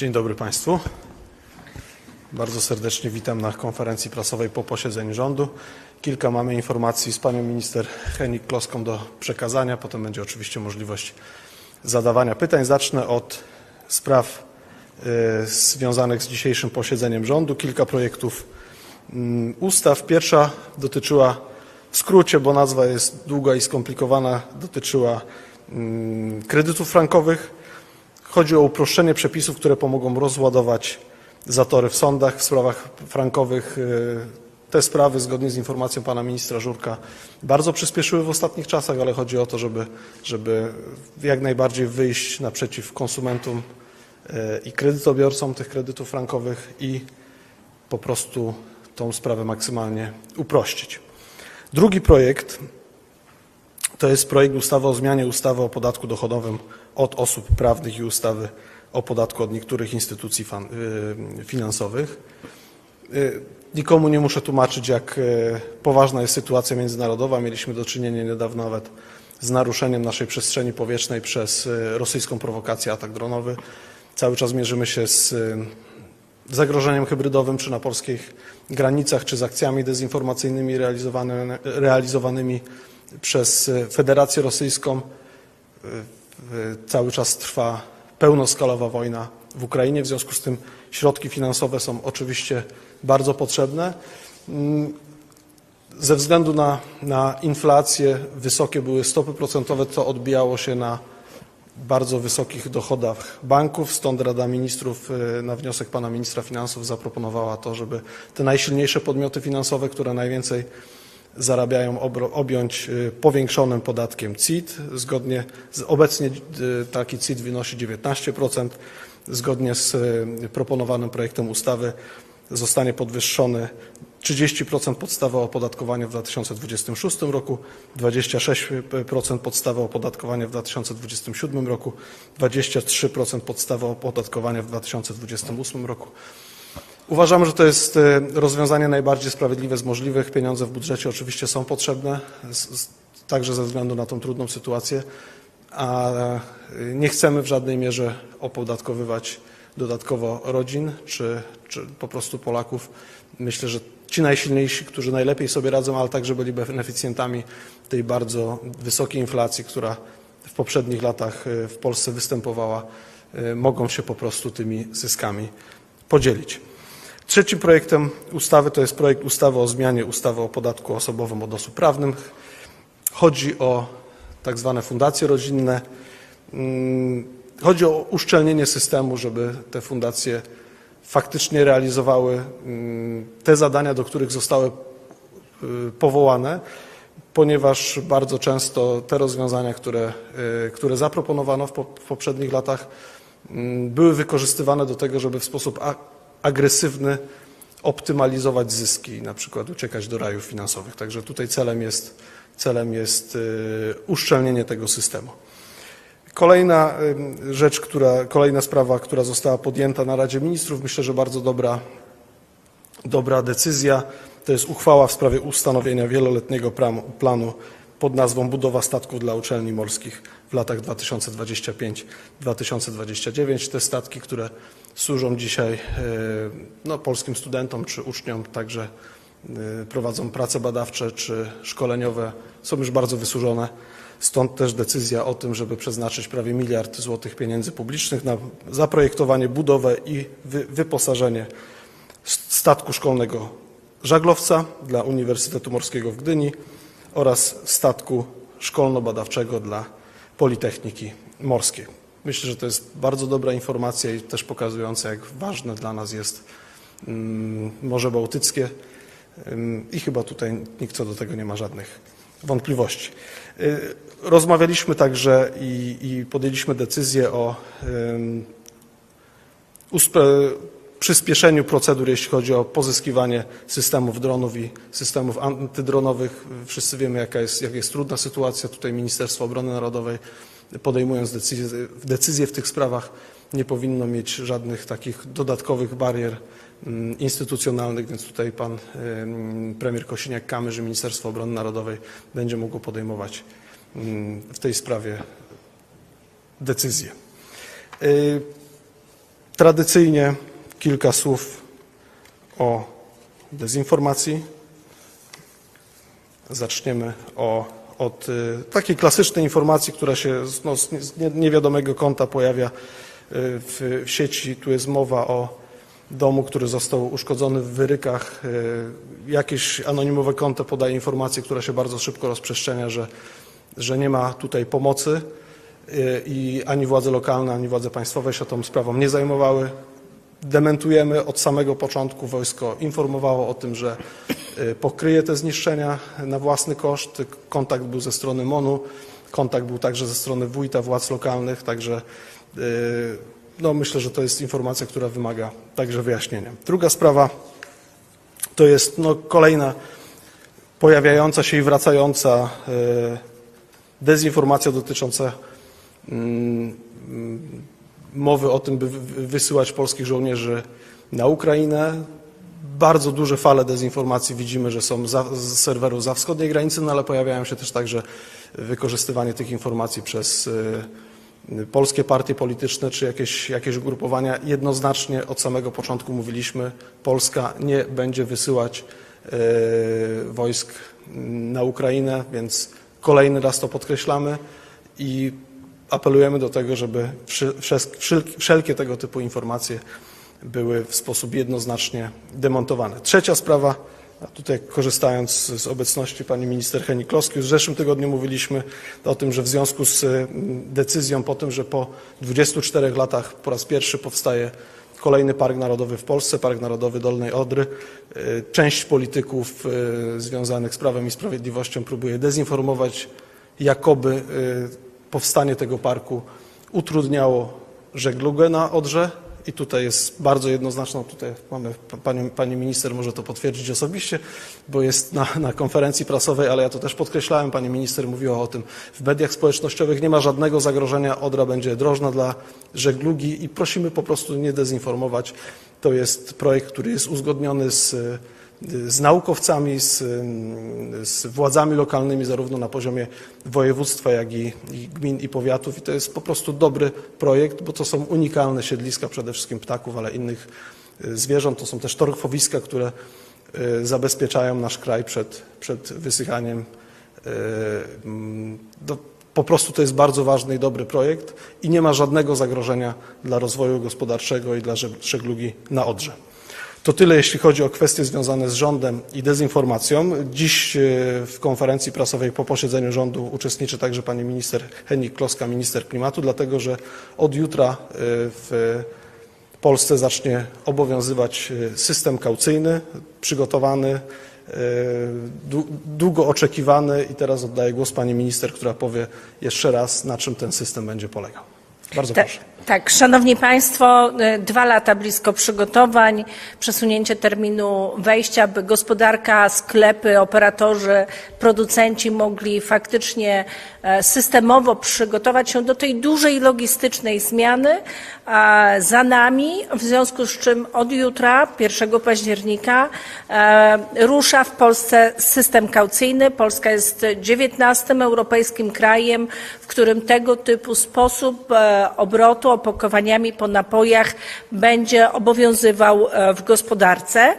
Dzień dobry Państwu. Bardzo serdecznie witam na konferencji prasowej po posiedzeniu rządu. Kilka mamy informacji z panią minister Henik Kloską do przekazania. Potem będzie oczywiście możliwość zadawania pytań. Zacznę od spraw y, związanych z dzisiejszym posiedzeniem rządu. Kilka projektów mm, ustaw. Pierwsza dotyczyła w skrócie, bo nazwa jest długa i skomplikowana, dotyczyła mm, kredytów frankowych. Chodzi o uproszczenie przepisów, które pomogą rozładować zatory w sądach w sprawach frankowych. Te sprawy, zgodnie z informacją pana ministra Żurka, bardzo przyspieszyły w ostatnich czasach, ale chodzi o to, żeby, żeby jak najbardziej wyjść naprzeciw konsumentom e, i kredytobiorcom tych kredytów frankowych i po prostu tą sprawę maksymalnie uprościć. Drugi projekt to jest projekt ustawy o zmianie ustawy o podatku dochodowym od osób prawnych i ustawy o podatku od niektórych instytucji y, finansowych. Y, Nikomu nie muszę tłumaczyć, jak y, poważna jest sytuacja międzynarodowa. Mieliśmy do czynienia niedawno nawet z naruszeniem naszej przestrzeni powietrznej przez rosyjską prowokację, atak dronowy. Cały czas mierzymy się z zagrożeniem hybrydowym, czy na polskich granicach, czy z akcjami dezinformacyjnymi realizowanymi przez Federację Rosyjską. E, e, Cały czas trwa pełnoskalowa wojna w Ukrainie, w związku z tym środki finansowe są oczywiście bardzo potrzebne. Mm, Ze względu na, na inflację wysokie były stopy procentowe, co odbijało się na bardzo wysokich dochodach banków. Stąd Rada Ministrów e, na wniosek pana ministra finansów zaproponowała to, żeby te najsilniejsze podmioty finansowe, które najwięcej zarabiają, objąć e, powiększonym podatkiem CIT. Zgodnie z obecnie e, taki CIT wynosi 19%. Zgodnie z e, proponowanym projektem ustawy zostanie podwyższony 30% podstawy opodatkowania w 2026 roku, 26% podstawy opodatkowania w 2027 roku, 23% podstawy opodatkowania w 2028 roku. Uważamy, że to jest e, rozwiązanie najbardziej sprawiedliwe z możliwych. Pieniądze w budżecie oczywiście są potrzebne, także ze względu na tą trudną sytuację, a e, nie chcemy w żadnej mierze opodatkowywać dodatkowo rodzin czy, czy po prostu Polaków. Myślę, że ci najsilniejsi, którzy najlepiej sobie radzą, ale także byli beneficjentami tej bardzo wysokiej inflacji, która w poprzednich latach e, w Polsce występowała, mogą się po prostu tymi zyskami podzielić. Trzecim projektem ustawy to jest projekt ustawy o zmianie ustawy o podatku osobowym od osób prawnych. Chodzi o tak zwane fundacje rodzinne. Mm, Chodzi o uszczelnienie systemu, żeby te fundacje faktycznie realizowały mm, te zadania, do których zostały y, powołane, ponieważ bardzo często te rozwiązania, które, y, które zaproponowano w, po, w poprzednich latach, mm, były wykorzystywane do tego, żeby w sposób agresywny optymalizować zyski, na przykład uciekać do rajów finansowych. Także tutaj celem jest, celem jest y, uszczelnienie tego systemu. Kolejna ym, rzecz, która, kolejna sprawa, która została podjęta na Radzie Ministrów, myślę, że bardzo dobra, dobra decyzja, to jest uchwała w sprawie ustanowienia wieloletniego planu pod nazwą Budowa statków dla uczelni morskich w latach 2025-2029. Te statki, które służą dzisiaj e, no, polskim studentom czy uczniom, także e, prowadzą prace badawcze czy szkoleniowe, są już bardzo wysłużone. Stąd też decyzja o tym, żeby przeznaczyć prawie miliard złotych pieniędzy publicznych na zaprojektowanie, budowę i wy, wyposażenie statku szkolnego żaglowca dla Uniwersytetu Morskiego w Gdyni oraz statku szkolno-badawczego dla Politechniki Morskiej. Myślę, że to jest bardzo dobra informacja i też pokazująca, jak ważne dla nas jest mm, Morze Bałtyckie Ym, i chyba tutaj nikt co do tego nie ma żadnych wątpliwości. Y, Rozmawialiśmy także i, i podjęliśmy decyzję o przyspieszeniu procedur, jeśli chodzi o pozyskiwanie systemów dronów i systemów antydronowych. Wszyscy wiemy, jaka jest, jak jest trudna sytuacja. Tutaj Ministerstwo Obrony Narodowej podejmując decyzje, decyzje w tych sprawach nie powinno mieć żadnych takich dodatkowych barier mm, instytucjonalnych, więc tutaj pan em, premier Kosiniak-Kamysz i Ministerstwo Obrony Narodowej będzie mogło podejmować mm, w tej sprawie decyzje. Y, Tradycyjnie kilka słów o dezinformacji. Zaczniemy o, od y, takiej klasycznej informacji, która się no, z nie- z nie- niewiadomego konta pojawia y, w, sieci. Tu jest mowa o domu, który został uszkodzony w wyrykach. Y, Jakieś anonimowe konto podaje informację, która się bardzo szybko rozprzestrzenia, że, że nie ma tutaj pomocy i ani władze lokalne, ani władze państwowe się tą sprawą nie zajmowały. Dementujemy od samego początku. Wojsko informowało o tym, że y, pokryje te zniszczenia na własny koszt. Kontakt był ze strony MONU, kontakt był także ze strony wójta, władz lokalnych, także y, no myślę, że to jest informacja, która wymaga także wyjaśnienia. Druga sprawa to jest no, kolejna pojawiająca się i wracająca y, dezinformacja dotycząca mm, mowy o tym, by wy- wysyłać polskich żołnierzy na Ukrainę. Bardzo duże fale dezinformacji widzimy, że są za, z serwerów za wschodniej granicy, no ale pojawiają się też także wykorzystywanie tych informacji przez y, polskie partie polityczne czy jakieś, jakieś ugrupowania. Jednoznacznie od samego początku mówiliśmy, Polska nie będzie wysyłać y, wojsk na Ukrainę, więc kolejny raz to podkreślamy i apelujemy do tego, żeby wszelkie- tego typu informacje były w sposób jednoznacznie demontowane. Trzecia sprawa, tutaj korzystając z obecności pani minister Heni Kloski, już w zeszłym tygodniu mówiliśmy o tym, że w związku z mm, decyzją po tym, że po 24 latach po raz pierwszy powstaje kolejny park narodowy w Polsce, Park Narodowy Dolnej Odry, y, część polityków y, związanych z Prawem i Sprawiedliwością próbuje dezinformować, jakoby y, powstanie tego parku utrudniało żeglugę na Odrze i tutaj jest bardzo jednoznaczną, tutaj mamy, pani, pani minister może to potwierdzić osobiście, bo jest na, na konferencji prasowej, ale ja to też podkreślałem, pani minister mówiła o tym w mediach społecznościowych, nie ma żadnego zagrożenia, Odra będzie drożna dla żeglugi i prosimy po prostu nie dezinformować. To jest projekt, który jest uzgodniony z z naukowcami, z, z władzami lokalnymi, zarówno na poziomie województwa, jak i, i gmin i powiatów. I to jest po prostu dobry projekt, bo to są unikalne siedliska przede wszystkim ptaków, ale innych y, zwierząt. To są też torfowiska, które y, zabezpieczają nasz kraj przed, przed wysychaniem. Mm, Do, po prostu to jest bardzo ważny i dobry projekt i nie ma żadnego zagrożenia dla rozwoju gospodarczego i dla żeg- żeglugi na Odrze. To tyle, jeśli chodzi o kwestie związane z rządem i dezinformacją. Dziś e, w konferencji prasowej po posiedzeniu rządu uczestniczy także pani minister Henik Kloska, minister klimatu, dlatego że od jutra e, w Polsce zacznie obowiązywać e, system kaucyjny, przygotowany, dłu- długo oczekiwany i teraz oddaję głos pani minister, która powie jeszcze raz, na czym ten system będzie polegał. Bardzo Ta- proszę. Tak, szanowni państwo, y, dwa lata blisko przygotowań, przesunięcie terminu wejścia, by gospodarka, sklepy, operatorzy, producenci mogli faktycznie e, systemowo przygotować się do tej dużej logistycznej zmiany za nami, w związku z czym od jutra, 1 października, e, rusza w Polsce system kaucyjny. Polska jest 19 europejskim krajem, w którym tego typu sposób e, obrotu opakowaniami po napojach będzie obowiązywał e, w gospodarce.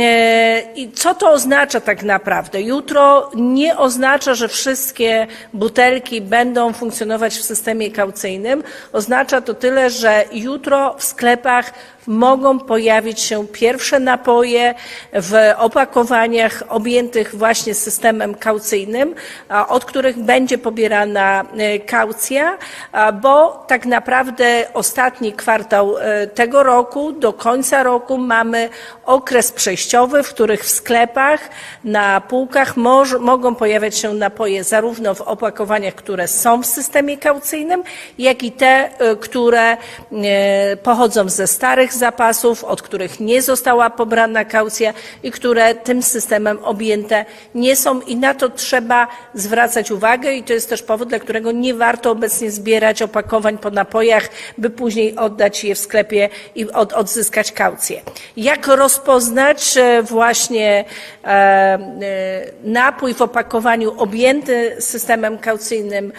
E, I co to oznacza tak naprawdę? Jutro nie oznacza, że wszystkie butelki będą funkcjonować w systemie kaucyjnym. Oznacza to tyle, że jutro w sklepach mogą pojawić się pierwsze napoje w opakowaniach objętych właśnie systemem kaucyjnym, od których będzie pobierana e, kaucja, bo tak naprawdę ostatni kwartał e, tego roku, do końca roku mamy okres przejściowy, w których w sklepach, na półkach mogą pojawiać się napoje zarówno w opakowaniach, które są w systemie kaucyjnym, jak i te, e, które pochodzą ze starych starych zapasów, od których nie została pobrana kaucja i które tym systemem objęte nie są i na to trzeba zwracać uwagę i to jest też powód, dla którego nie warto obecnie zbierać opakowań po napojach, by później oddać je w sklepie i od, odzyskać kaucję. Jak rozpoznać e, właśnie e, e, napój w opakowaniu objęty systemem kaucyjnym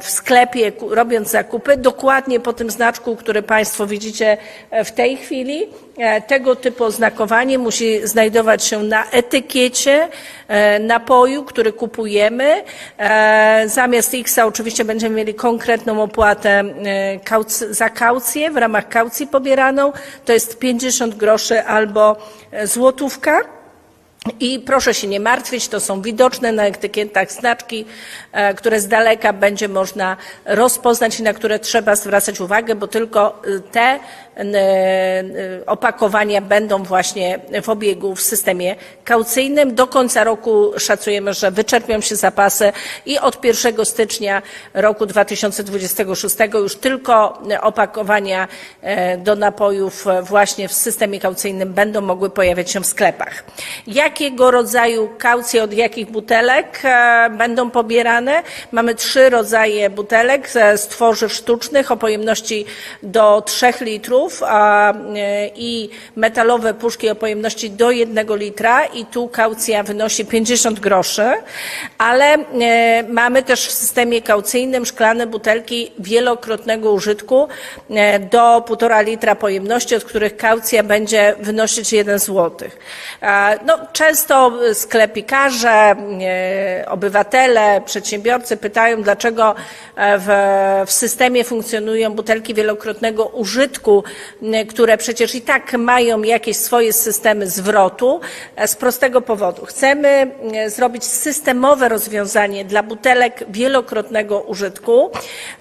w sklepie, robiąc zakupy, dokładnie po tym znaczku, który Państwo widzicie w tej chwili. E, Tego typu oznakowanie musi znajdować się na etykiecie e, napoju, który kupujemy. E, Zamiast X oczywiście będziemy mieli konkretną opłatę e, za kaucję w ramach kaucji pobieraną. To jest 50 groszy albo e, złotówka. I proszę się nie martwić, to są widoczne na etykietach znaczki, e, które z daleka będzie można rozpoznać i na które trzeba zwracać uwagę, bo tylko y, te e, e, opakowania będą właśnie w obiegu w systemie kaucyjnym. Do końca roku szacujemy, że wyczerpią się zapasy i od 1 stycznia roku 2026 już tylko opakowania e, do napojów e, właśnie w systemie kaucyjnym będą mogły pojawiać się w sklepach. Jakiego rodzaju kaucje od jakich butelek e, będą pobierane? Mamy trzy rodzaje butelek e, z tworzyw sztucznych o pojemności do 3 litrów a, e, i metalowe puszki o pojemności do 1 litra i tu kaucja wynosi 50 groszy, ale e, mamy też w systemie kaucyjnym szklane butelki wielokrotnego użytku e, do 1,5 litra pojemności, od których kaucja będzie wynosić 1 zł. No, często sklepikarze, obywatele, przedsiębiorcy pytają, dlaczego w, w systemie funkcjonują butelki wielokrotnego użytku, które przecież i tak mają jakieś swoje systemy zwrotu. E, Z prostego powodu. Chcemy e, zrobić systemowe rozwiązanie dla butelek wielokrotnego użytku,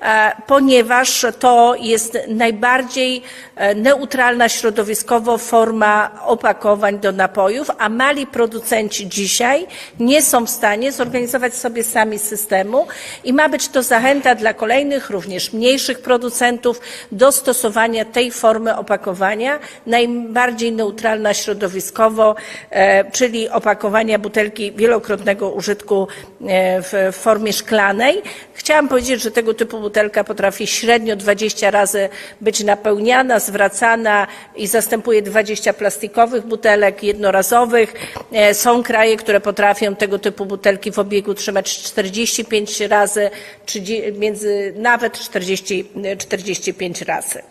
e, ponieważ to jest najbardziej e, neutralna środowiskowo forma opakowań do napojów, a mali producenci dzisiaj nie są w stanie zorganizować sobie sami systemu i ma być to zachęta dla kolejnych, również mniejszych producentów do stosowania tej formy opakowania, najbardziej neutralna środowiskowo, e, czyli opakowania butelki wielokrotnego użytku e, w formie szklanej. Chciałam powiedzieć, że tego typu butelka potrafi średnio 20 razy być napełniana, zwracana i zastępuje 20 plastikowych butelek jednorazowych. E, Są kraje, które potrafią tego typu butelki w obiegu trzymać 45 razy, 30, między nawet 40, 45 razy.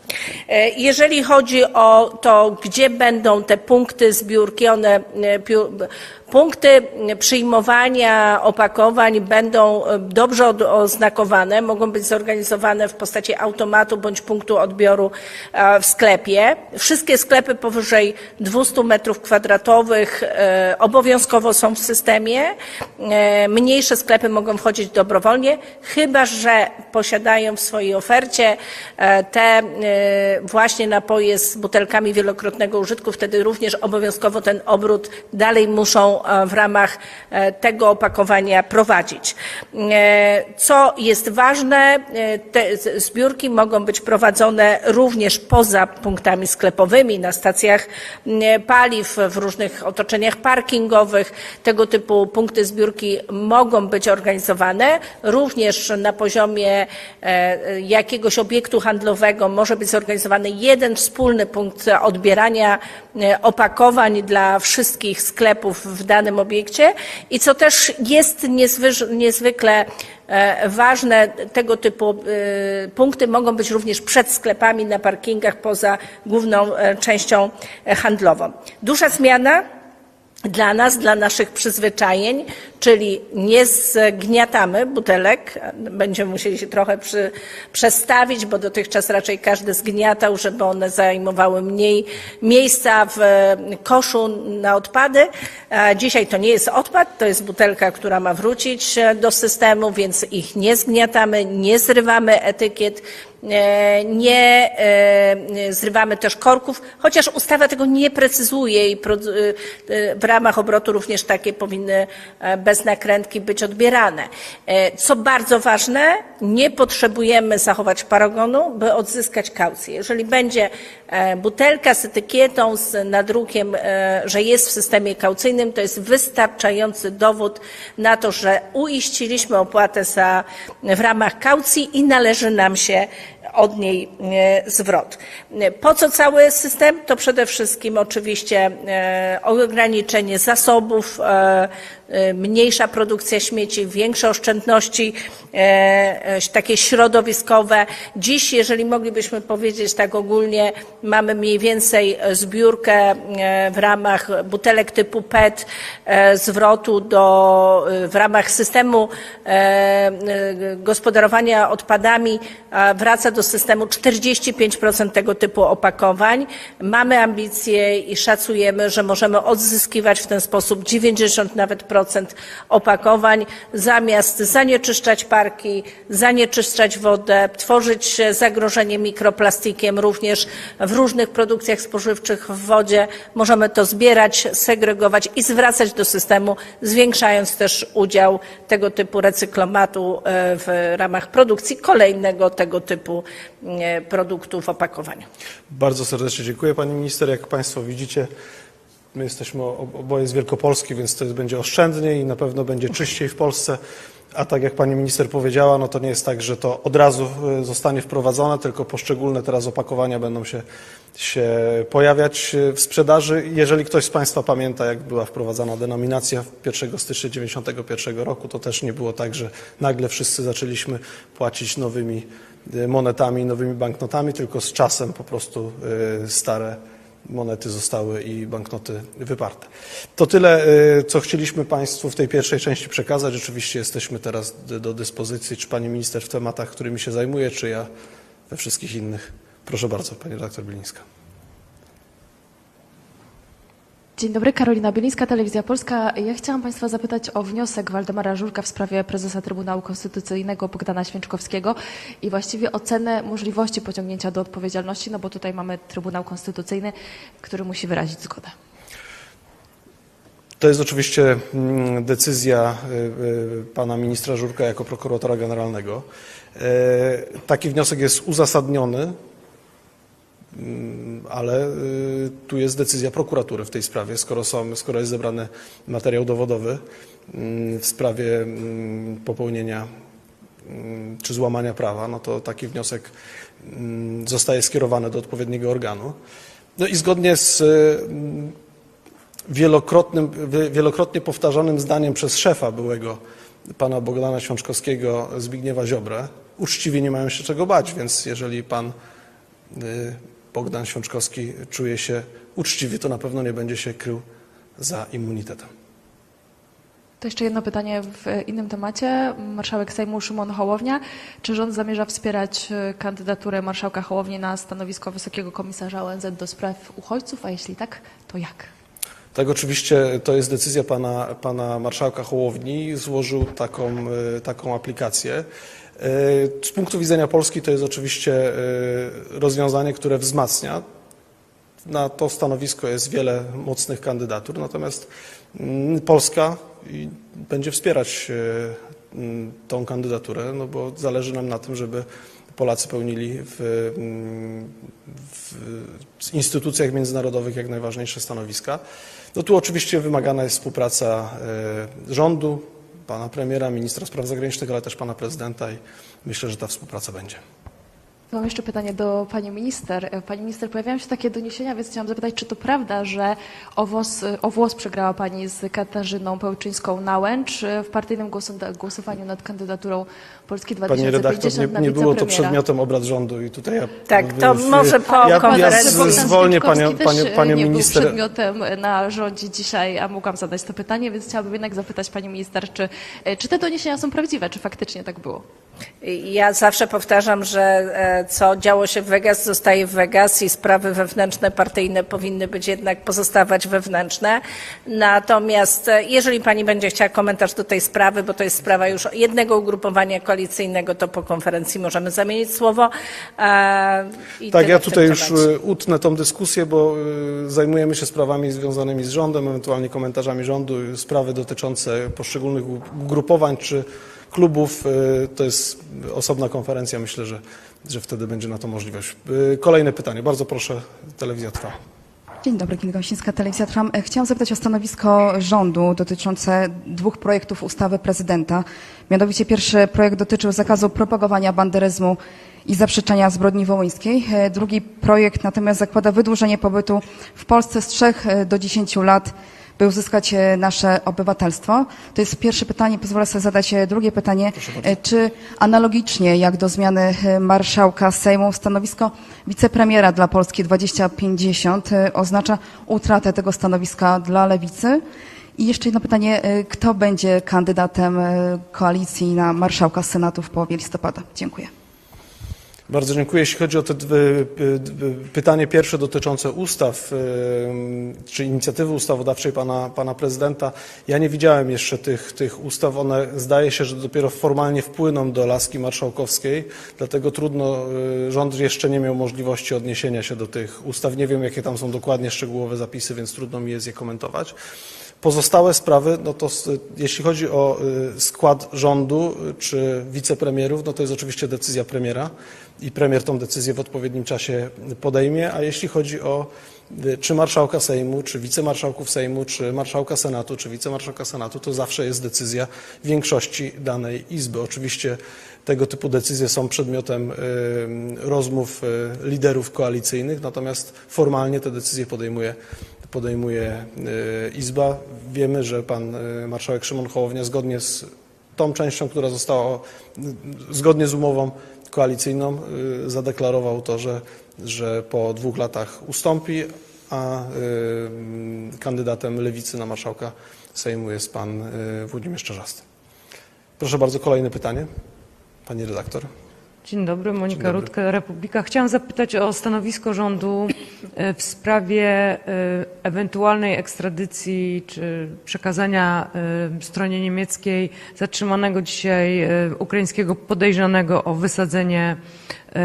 E, Jeżeli chodzi o to, gdzie będą te punkty zbiórki, one e, Punkty przyjmowania opakowań będą e, dobrze oznakowane, mogą być zorganizowane w postaci automatu bądź punktu odbioru e, w sklepie. Wszystkie sklepy powyżej 200 metrów kwadratowych e, obowiązkowo są w systemie. Mniejsze sklepy mogą wchodzić dobrowolnie, chyba że posiadają w swojej ofercie te właśnie napoje z butelkami wielokrotnego użytku. Wtedy również obowiązkowo ten obrót dalej muszą w ramach e, tego opakowania prowadzić. E, Co jest ważne, e, te zbiórki mogą być prowadzone również poza punktami sklepowymi, na stacjach paliw, w różnych otoczeniach parkingowych. Tego typu punkty zbiórki mogą być organizowane. Również na poziomie e, jakiegoś obiektu handlowego może być zorganizowany jeden wspólny punkt odbierania e, opakowań dla wszystkich sklepów w danym obiekcie i co też jest niezwy- niezwykle e, ważne, tego typu e, punkty mogą być również przed sklepami, na parkingach, poza główną e, częścią handlową. Duża zmiana dla nas, dla naszych przyzwyczajeń, czyli nie zgniatamy butelek, będziemy musieli się trochę przy, przestawić, bo dotychczas raczej każdy zgniatał, żeby one zajmowały mniej miejsca w koszu na odpady. Dzisiaj to nie jest odpad, to jest butelka, która ma wrócić do systemu, więc ich nie zgniatamy, nie zrywamy etykiet, nie e, zrywamy też korków, chociaż ustawa tego nie precyzuje i e, w ramach obrotu również takie powinny e, bez nakrętki być odbierane. E, Co bardzo ważne, nie potrzebujemy zachować paragonu, by odzyskać kaucję. Jeżeli będzie e, butelka z etykietą, z nadrukiem, e, że jest w systemie kaucyjnym, to jest wystarczający dowód na to, że uiściliśmy opłatę za, w ramach kaucji i należy nam się od niej e, zwrot. Po co cały system? To przede wszystkim oczywiście e, ograniczenie zasobów, e, mniejsza produkcja śmieci, większe oszczędności takie środowiskowe. Dziś, jeżeli moglibyśmy powiedzieć tak ogólnie, mamy mniej więcej zbiórkę w ramach butelek typu PET, zwrotu do, w ramach systemu gospodarowania odpadami wraca do systemu 45% tego typu opakowań. Mamy ambicje i szacujemy, że możemy odzyskiwać w ten sposób 90 nawet procent opakowań, zamiast zanieczyszczać parki, zanieczyszczać wodę, tworzyć zagrożenie mikroplastikiem również w różnych produkcjach spożywczych w wodzie. Możemy to zbierać, segregować i zwracać do systemu, zwiększając też udział tego typu recyklomatu e, w ramach produkcji kolejnego tego typu e, produktu w opakowaniu. Bardzo serdecznie dziękuję Pani Minister. Jak Państwo widzicie, my jesteśmy ob- oboje z Wielkopolski, więc to będzie oszczędniej i na pewno będzie czyściej w Polsce. A tak jak Pani Minister powiedziała, no to nie jest tak, że to od razu e, zostanie wprowadzone, tylko poszczególne teraz opakowania będą się, się pojawiać e, w sprzedaży. Jeżeli ktoś z Państwa pamięta, jak była wprowadzana denominacja 1 stycznia 1991 roku, to też nie było tak, że nagle wszyscy zaczęliśmy płacić nowymi monetami, nowymi banknotami, tylko z czasem po prostu e, stare monety zostały i banknoty wyparte. To tyle, e, co chcieliśmy Państwu w tej pierwszej części przekazać. Oczywiście jesteśmy teraz do dyspozycji, czy Pani Minister w tematach, którymi się zajmuje, czy ja we wszystkich innych. Proszę bardzo, Pani Redaktor Bilińska. Dzień dobry, Karolina Bielińska, Telewizja Polska. Ja chciałam Państwa zapytać o wniosek Waldemara Żurka w sprawie prezesa Trybunału Konstytucyjnego Bogdana Święczkowskiego i właściwie ocenę możliwości pociągnięcia do odpowiedzialności, no bo tutaj mamy Trybunał Konstytucyjny, który musi wyrazić zgodę. To jest oczywiście mm, decyzja y, y, pana ministra Żurka jako prokuratora generalnego. E, Taki wniosek jest uzasadniony, ale y, tu jest decyzja prokuratury w tej sprawie, skoro, są, skoro jest zebrany materiał dowodowy mm, w sprawie mm, popełnienia mm, czy złamania prawa, no to taki wniosek mm, zostaje skierowany do odpowiedniego organu. No i zgodnie z mm, wielokrotnym, wielokrotnie powtarzanym zdaniem przez szefa byłego pana Bogdana Świączkowskiego Zbigniewa Ziobrę, uczciwie nie mają się czego bać, więc jeżeli pan y, Bogdan Świączkowski czuje się uczciwie, to na pewno nie będzie się krył za immunitetem. To jeszcze jedno pytanie w innym temacie. Marszałek Sejmu Szymon Hołownia. Czy rząd zamierza wspierać e, kandydaturę marszałka Hołowni na stanowisko Wysokiego Komisarza ONZ do spraw uchodźców? A jeśli tak, to jak? Tak, oczywiście to jest decyzja pana, pana marszałka Hołowni. Złożył taką, y, taką aplikację. Y, Z punktu widzenia Polski to jest oczywiście y, rozwiązanie, które wzmacnia. Na to stanowisko jest wiele mocnych kandydatur, natomiast mm, Polska będzie wspierać y, mm, tą kandydaturę, no bo zależy nam na tym, żeby Polacy pełnili w, mm, w instytucjach międzynarodowych jak najważniejsze stanowiska. No tu oczywiście wymagana jest współpraca e, rządu, pana premiera, ministra spraw zagranicznych, ale też pana prezydenta i myślę, że ta współpraca będzie. Mam jeszcze pytanie do pani minister. E, Pani minister, pojawiają się takie doniesienia, więc chciałam zapytać, czy to prawda, że o włos, o włos przegrała pani z Katarzyną Pełczyńską-Nałęcz e, w partyjnym głosowaniu nad kandydaturą Polski Pani 2050 redaktor, na nie, nie było to przedmiotem obrad rządu i tutaj ja... Tak, to w- może po ja, ja konferencji. z- Bogdan zwolnię panią, też, panią, e, panią nie minister. był przedmiotem na rządzie dzisiaj, a mogłam zadać to pytanie, więc chciałabym jednak zapytać pani minister, czy, e, czy te doniesienia są prawdziwe, czy faktycznie tak było? Ja zawsze powtarzam, że e, co działo się w Vegas, zostaje w Vegas i sprawy wewnętrzne, partyjne powinny być jednak pozostawać wewnętrzne. Natomiast jeżeli pani będzie chciała komentarz do tej sprawy, bo to jest sprawa już jednego ugrupowania koalicyjnego, to po konferencji możemy zamienić słowo. e, i Tak, ja tutaj już e, utnę tą dyskusję, bo e, zajmujemy się sprawami związanymi z rządem, ewentualnie komentarzami rządu, sprawy dotyczące poszczególnych ugrupowań czy klubów. To jest osobna konferencja, myślę, że, że wtedy będzie na to możliwość. Kolejne pytanie, bardzo proszę, telewizja trwa. Dzień dobry, Kinga Osińska, Telewizja Trwam. Chciałam zapytać o stanowisko rządu dotyczące dwóch projektów ustawy prezydenta. Mianowicie pierwszy projekt dotyczył zakazu propagowania banderyzmu i zaprzeczenia zbrodni wołyńskiej. E, Drugi projekt natomiast zakłada wydłużenie pobytu w Polsce z 3 do 10 lat, by uzyskać e, nasze obywatelstwo. To jest pierwsze pytanie. Pozwolę sobie zadać e, drugie pytanie. E, Czy analogicznie jak do zmiany e, marszałka Sejmu stanowisko wicepremiera dla Polski 2050 e, oznacza utratę tego stanowiska dla lewicy? I jeszcze jedno pytanie. e, Kto będzie kandydatem e, koalicji na marszałka Senatu w połowie listopada? Dziękuję. Bardzo dziękuję. Jeśli chodzi o te pytanie pierwsze dotyczące ustaw, ym, czy inicjatywy ustawodawczej pana, pana prezydenta, ja nie widziałem jeszcze tych, tych ustaw. One zdaje się, że dopiero formalnie wpłyną do laski marszałkowskiej, dlatego trudno, rząd jeszcze nie miał możliwości odniesienia się do tych ustaw. Nie wiem, jakie tam są dokładnie szczegółowe zapisy, więc trudno mi jest je komentować. Pozostałe sprawy, no to jeśli chodzi o y, skład rządu y, czy wicepremierów, no to jest oczywiście decyzja premiera i premier tą decyzję w odpowiednim czasie podejmie, a jeśli chodzi o y, czy marszałka Sejmu, czy wicemarszałków Sejmu, czy marszałka Senatu, czy wicemarszałka Senatu, to zawsze jest decyzja większości danej Izby. Oczywiście tego typu decyzje są przedmiotem rozmów liderów koalicyjnych, natomiast formalnie te decyzje podejmuje podejmuje y, Izba. Wiemy, że pan y, marszałek Szymon Hołownia zgodnie z tą częścią, która została, y, zgodnie z umową koalicyjną zadeklarował to, że, że po dwóch latach ustąpi, a kandydatem lewicy na marszałka Sejmu jest pan Włodzimierz Czarzasty. Proszę bardzo, kolejne pytanie. Pani redaktor. Dzień dobry, Monika dobry. Rudka, Republika. Chciałam zapytać o stanowisko rządu e, w sprawie e, ewentualnej ekstradycji czy przekazania e, stronie niemieckiej zatrzymanego dzisiaj ukraińskiego podejrzanego o wysadzenie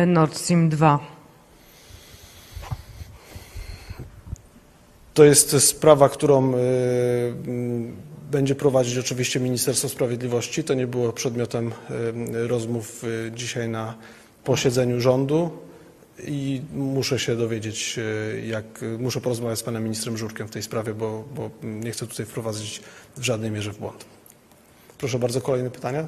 Nord Stream 2. To jest sprawa, którą będzie prowadzić oczywiście Ministerstwo Sprawiedliwości. To nie było przedmiotem rozmów y, dzisiaj na posiedzeniu rządu i muszę się dowiedzieć, y, jak muszę porozmawiać z panem ministrem Żurkiem w tej sprawie, bo, bo nie chcę tutaj wprowadzić w żadnej mierze w błąd. Proszę bardzo, kolejne pytania.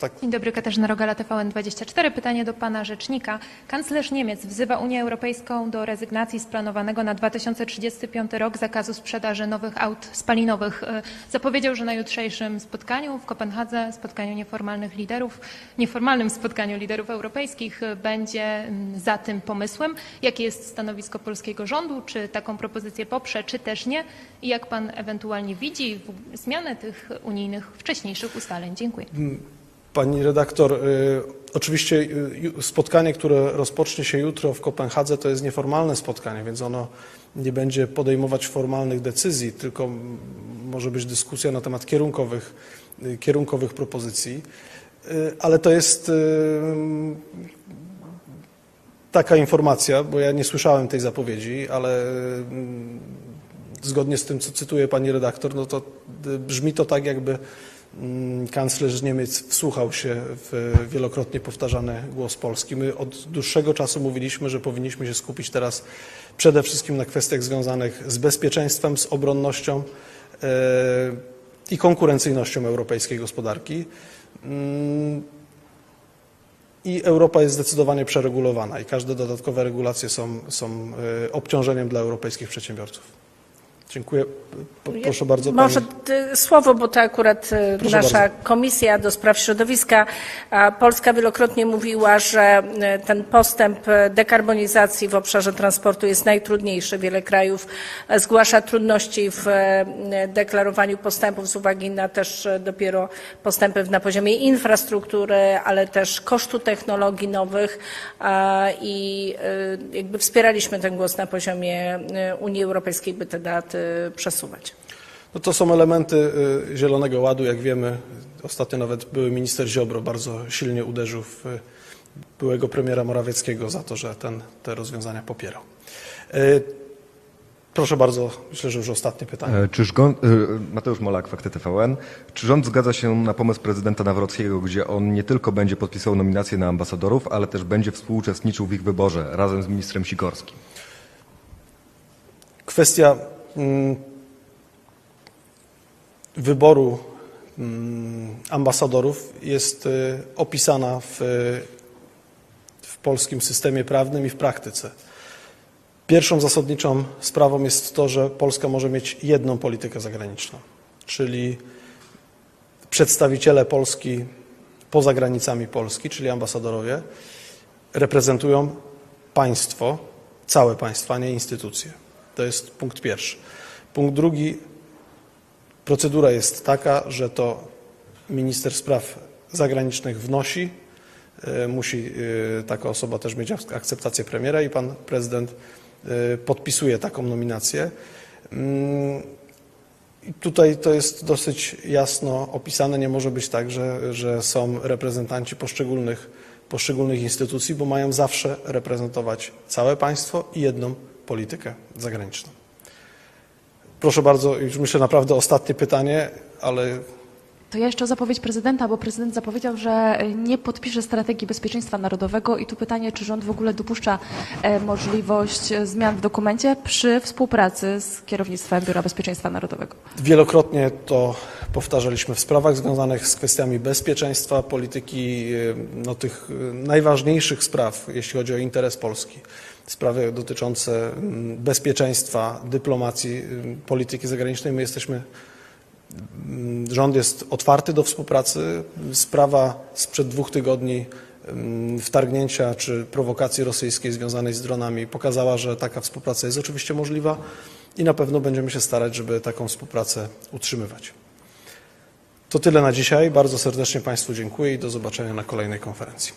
Tak. Dzień dobry, Katarzyna Rogala, TVN24. Pytanie do pana rzecznika. Kanclerz Niemiec wzywa Unię Europejską do rezygnacji z planowanego na 2035 rok zakazu sprzedaży nowych aut spalinowych. E, Zapowiedział, że na jutrzejszym spotkaniu w Kopenhadze, spotkaniu nieformalnych liderów, nieformalnym spotkaniu liderów europejskich e, będzie mm, za tym pomysłem. Jakie jest stanowisko polskiego rządu? Czy taką propozycję poprze, czy też nie? I jak pan ewentualnie widzi zmianę tych unijnych wcześniejszych ustaleń? Dziękuję. Pani redaktor, y, oczywiście y, spotkanie, które rozpocznie się jutro w Kopenhadze, to jest nieformalne spotkanie, więc ono nie będzie podejmować formalnych decyzji, tylko może być dyskusja na temat kierunkowych, y, kierunkowych propozycji. Ale to jest taka informacja, bo ja nie słyszałem tej zapowiedzi, ale zgodnie z tym, co cytuje pani redaktor, no to brzmi to tak, jakby kanclerz Niemiec wsłuchał się w wielokrotnie powtarzany głos Polski. My od dłuższego czasu mówiliśmy, że powinniśmy się skupić teraz przede wszystkim na kwestiach związanych z bezpieczeństwem, z obronnością e, i konkurencyjnością europejskiej gospodarki. Mm, I Europa jest zdecydowanie przeregulowana i każde dodatkowe regulacje są, są e, obciążeniem dla europejskich przedsiębiorców. Dziękuję. po, proszę bardzo. Może pani- y, słowo, bo to akurat y, Proszę nasza bardzo. Komisja do Spraw Środowiska. Polska wielokrotnie mówiła, że y, ten postęp y, dekarbonizacji w obszarze transportu jest najtrudniejszy. Wiele krajów e, zgłasza trudności w e, deklarowaniu postępów z uwagi na też e, dopiero postępy na poziomie infrastruktury, ale też kosztu technologii nowych i jakby wspieraliśmy ten głos na poziomie Unii Europejskiej, by te daty przesuwać. No to są elementy y, Zielonego Ładu, jak wiemy. Ostatnio nawet były minister Ziobro bardzo silnie uderzył w y, byłego premiera Morawieckiego za to, że ten, te rozwiązania popierał. Y, Proszę bardzo, myślę, że już ostatnie pytanie. E, Czy rząd, e, Mateusz Molak, Fakty TVN. Czy rząd zgadza się na pomysł prezydenta Nawrockiego, gdzie on nie tylko będzie podpisywał nominacje na ambasadorów, ale też będzie współuczestniczył w ich wyborze razem z ministrem Sikorskim? Kwestia wyboru mm, ambasadorów jest y, opisana w, w polskim systemie prawnym i w praktyce. Pierwszą zasadniczą sprawą jest to, że Polska może mieć jedną politykę zagraniczną, czyli przedstawiciele Polski poza granicami Polski, czyli ambasadorowie, reprezentują państwo, całe państwo, a nie instytucje. To jest punkt pierwszy. Punkt drugi. Procedura jest taka, że to minister spraw zagranicznych wnosi, e, musi e, taka osoba też mieć ak- akceptację premiera i pan prezydent e, podpisuje taką nominację. Mm, i Tutaj to jest dosyć jasno opisane. Nie może być tak, że, że są reprezentanci poszczególnych, poszczególnych instytucji, bo mają zawsze reprezentować całe państwo i jedną politykę zagraniczną. Proszę bardzo, już myślę naprawdę ostatnie pytanie, ale To ja jeszcze o zapowiedź prezydenta, bo prezydent zapowiedział, że nie podpisze strategii bezpieczeństwa narodowego i tu pytanie, czy rząd w ogóle dopuszcza e, możliwość e, zmian w dokumencie przy współpracy z kierownictwem Biura Bezpieczeństwa Narodowego. Wielokrotnie to powtarzaliśmy w sprawach związanych z kwestiami bezpieczeństwa, polityki, y, no, tych najważniejszych spraw, jeśli chodzi o interes Polski. Sprawy dotyczące mm, bezpieczeństwa, dyplomacji, y, polityki zagranicznej. My jesteśmy, mm, rząd jest otwarty do współpracy. Sprawa sprzed dwóch tygodni mm, wtargnięcia czy prowokacji rosyjskiej związanej z dronami pokazała, że taka współpraca jest oczywiście możliwa i na pewno będziemy się starać, żeby taką współpracę utrzymywać. To tyle na dzisiaj. Bardzo serdecznie Państwu dziękuję i do zobaczenia na kolejnej konferencji.